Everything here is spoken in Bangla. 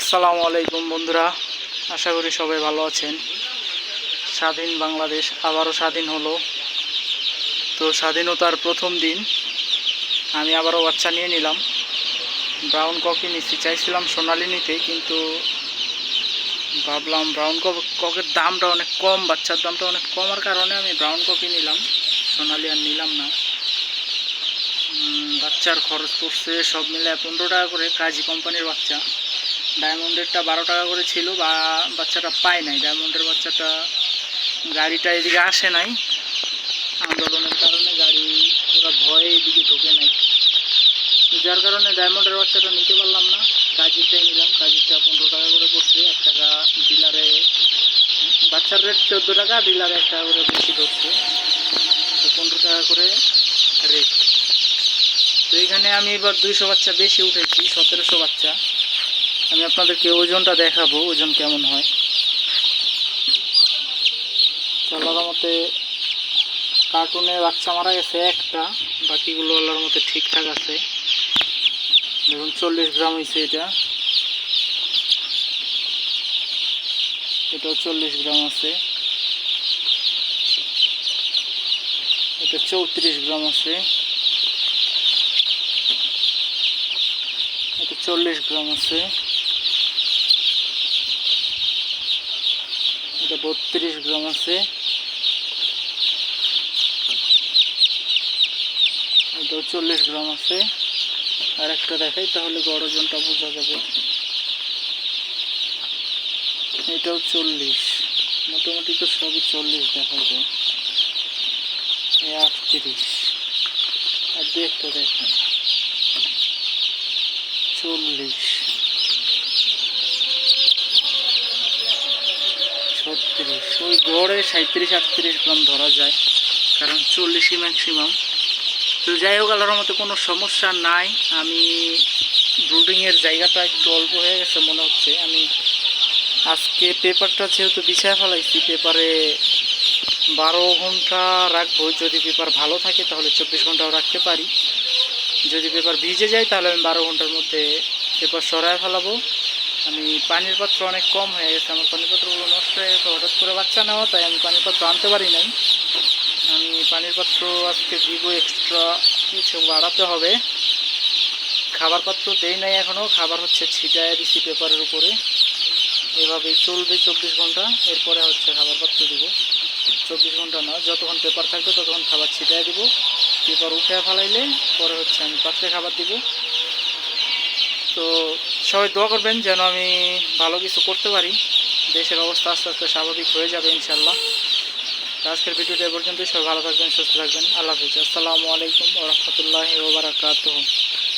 আসসালামু আলাইকুম বন্ধুরা, আশা করি সবাই ভালো আছেন। স্বাধীন বাংলাদেশ আবারও স্বাধীন হলো। তো স্বাধীনতার প্রথম দিন আমি আবারও বাচ্চা নিয়ে নিলাম। ব্রাউন ককি নিচ্ছি চাইছিলাম সোনালি নিতে, কিন্তু ভাবলাম ব্রাউন ককের দামটা অনেক কম, বাচ্চার দামটা অনেক কমার কারণে আমি ব্রাউন কপি নিলাম। সোনালি আর নিলাম না। বাচ্চার খরচ পড়ছে সব মিলে পনেরো টাকা করে, কাজী কোম্পানির বাচ্চা। ডায়মন্ডেরটা বারো টাকা করে ছিল, বা বাচ্চাটা পায় নাই। ডায়মন্ডের বাচ্চাটা গাড়িটা এদিকে আসে নাই। আন্দোলনের কারণে গাড়ি ওরা ভয়ে এদিকে ঢোকে নাই। যার কারণে ডায়মন্ডের বাচ্চাটা নিতে পারলাম না। কাজিরটাই নিলাম। কাজিরটা পনেরো টাকা করে পড়ছে। এক টাকা ডিলারে বাচ্চার রেট চোদ্দ টাকা, ডিলারে এক টাকা করে বেশি ধরছে। তো পনেরো টাকা করে রেট। তো এখানে আমি এবার দুইশো বাচ্চা বেশি উঠেছি, সতেরোশো বাচ্চা। আমি আপনাদেরকে ওজনটা দেখাবো, ওজন কেমন হয়। আল্লাহর মতে কার্টুনে বাচ্চা মারা গেছে একটা, বাকিগুলো আল্লাহর মতে ঠিকঠাক আছে। দেখুন, চল্লিশ গ্রাম হয়েছে এটা। এটাও চল্লিশ গ্রাম আছে। এটা চৌত্রিশ গ্রাম আছে। এটা চল্লিশ গ্রাম আছে। এটা বত্রিশ গ্রাম আছে। এটাও চল্লিশ গ্রাম আছে। আর একটা দেখাই, তাহলে গড় ওজনটা বোঝা যাবে। এটাও চল্লিশ। মোটামুটি তো সবই চল্লিশ দেখা যায়। এই আটত্রিশ। আর দু একটা দেখেন চল্লিশ। ছত্রিশ ওই গড়ে সাঁত্রিশ আটত্রিশ গ্রাম ধরা যায়, কারণ চল্লিশই ম্যাক্সিমাম তো যাই হোক, আল্লাহর মতো কোনো সমস্যা নাই। আমি ব্রুডিংয়ের জায়গাটা একটু অল্প হয়ে গেছে মনে হচ্ছে। আমি আজকে পেপারটা যেহেতু বিছায় ফেলাইছি, পেপারে বারো ঘণ্টা রাখব। যদি পেপার ভালো থাকে, তাহলে চব্বিশ ঘন্টাও রাখতে পারি। যদি পেপার ভিজে যায়, তাহলে আমি বারো ঘণ্টার মধ্যে পেপার সরায় ফেলাবো। আমি পানির পাত্র অনেক কম হয়ে গেছে, আমার পানির পাত্রগুলো নষ্ট হয়ে গেছে, হঠাৎ করে বাচ্চা নেওয়া, তাই আমি পানির পাত্র আনতে পারি নাই। আমি পানির পাত্র আজকে দিব এক্সট্রা কিছু বাড়াতে হবে। খাবার পাত্র দেই নাই এখনও খাবার হচ্ছে ছিটায় দিছি পেপারের উপরে। এভাবেই চলবে চব্বিশ ঘণ্টা, এরপরে হচ্ছে খাবার পাত্র দিব। চব্বিশ ঘণ্টা না, যতক্ষণ পেপার থাকবে ততক্ষণ খাবার ছিটায় দিব। পেপার উঠে ফেলাইলে পরে হচ্ছে আমি পাত্রে খাবার দিব। তো সবাই দোয়া করবেন যেন আমি ভালো কিছু করতে পারি। দেশের অবস্থা আস্তে আস্তে স্বাভাবিক হয়ে যাবে ইনশাল্লাহ আজকের ভিডিওটা এ পর্যন্তই। সবাই ভালো থাকবেন, সুস্থ থাকবেন। আল্লাহ হাফিজ। আসসালামু আলাইকুম রহমতুল্লাহ ওবরাকাতুহ